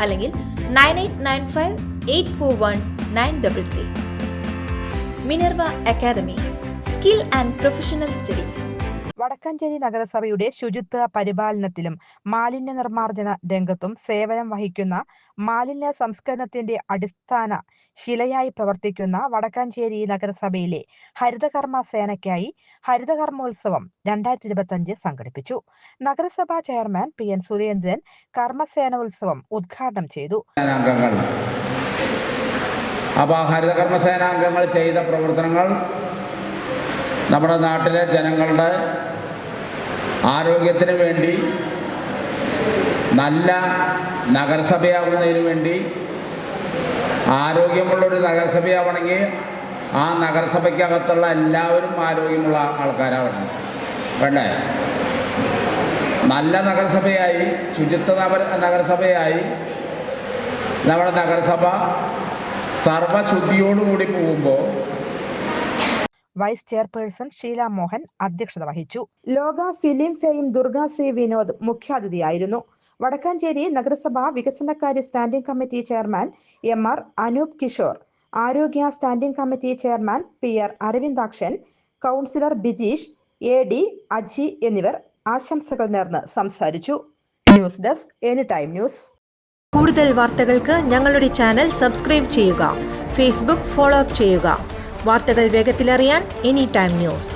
അല്ലെങ്കിൽ nine eight nine five eight four one nine double three. Minerva Academy skill and professional studies. Vadakkanchery നഗരസഭയുടെ ശുചിത്വ പരിപാലനത്തിലും മാലിന്യ നിർമ്മാർജന രംഗത്തും സേവനം വഹിക്കുന്ന മാലിന്യ സംസ്കരണത്തിന്റെ അടിസ്ഥാന ശിലയായി പ്രവർത്തിക്കുന്ന വടക്കാഞ്ചേരി നഗരസഭയിലെ ഹരിതകർമ്മ സേനയ്ക്കായി ഹരിതകർമ്മോത്സവം രണ്ടായിരത്തി ഇരുപത്തി സംഘടിപ്പിച്ചു. നഗരസഭാ ചെയർമാൻ പി എൻ സുരേന്ദ്രൻ കർമ്മസേനോത്സവം ഉദ്ഘാടനം ചെയ്തു. അപ്പോൾ ഹരിതകർമ്മ സേനാംഗങ്ങൾ ചെയ്ത പ്രവർത്തനങ്ങൾ നമ്മുടെ നാട്ടിലെ ജനങ്ങളുടെ ആരോഗ്യത്തിന് വേണ്ടി നല്ല നഗരസഭയാകുന്നതിന് വേണ്ടി ആരോഗ്യമുള്ളൊരു നഗരസഭയാവണമെങ്കിൽ ആ നഗരസഭയ്ക്കകത്തുള്ള എല്ലാവരും ആരോഗ്യമുള്ള ആൾക്കാരാവണം. വേണ്ടേ? നല്ല നഗരസഭയായി ശുചിത്വ നഗര നഗരസഭയായി നമ്മുടെ നഗരസഭ സർവശുദ്ധിയോടുകൂടി പോകുമ്പോൾ വൈസ് ചെയർപേഴ്സൺ ഷീല മോഹൻ അധ്യക്ഷത വഹിച്ചു. Loka film fame Durga C Vinod മുഖ്യാതിഥിയായിരുന്നു. Vadakkanchery നഗരസഭ വികസനകാര്യ standing committee chairman M R Anoop Kishore ആരോഗ്യ standing committee chairman P R Aravindakshan councillor Bijeesh A D Aji എന്നിവർ ആശംസകൾ നേർന്ന് സംസാരിച്ചു. News desk any time news. കൂടുതൽ വാർത്തകൾക്ക് ഞങ്ങളുടെ ചാനൽ സബ്സ്ക്രൈബ് ചെയ്യുക ഫേസ്ബുക്ക് ഫോളോ അപ്പ് ചെയ്യുക. വാർത്തകൾ വേഗത്തിലറിയാൻ എനി ടൈം ന്യൂസ്.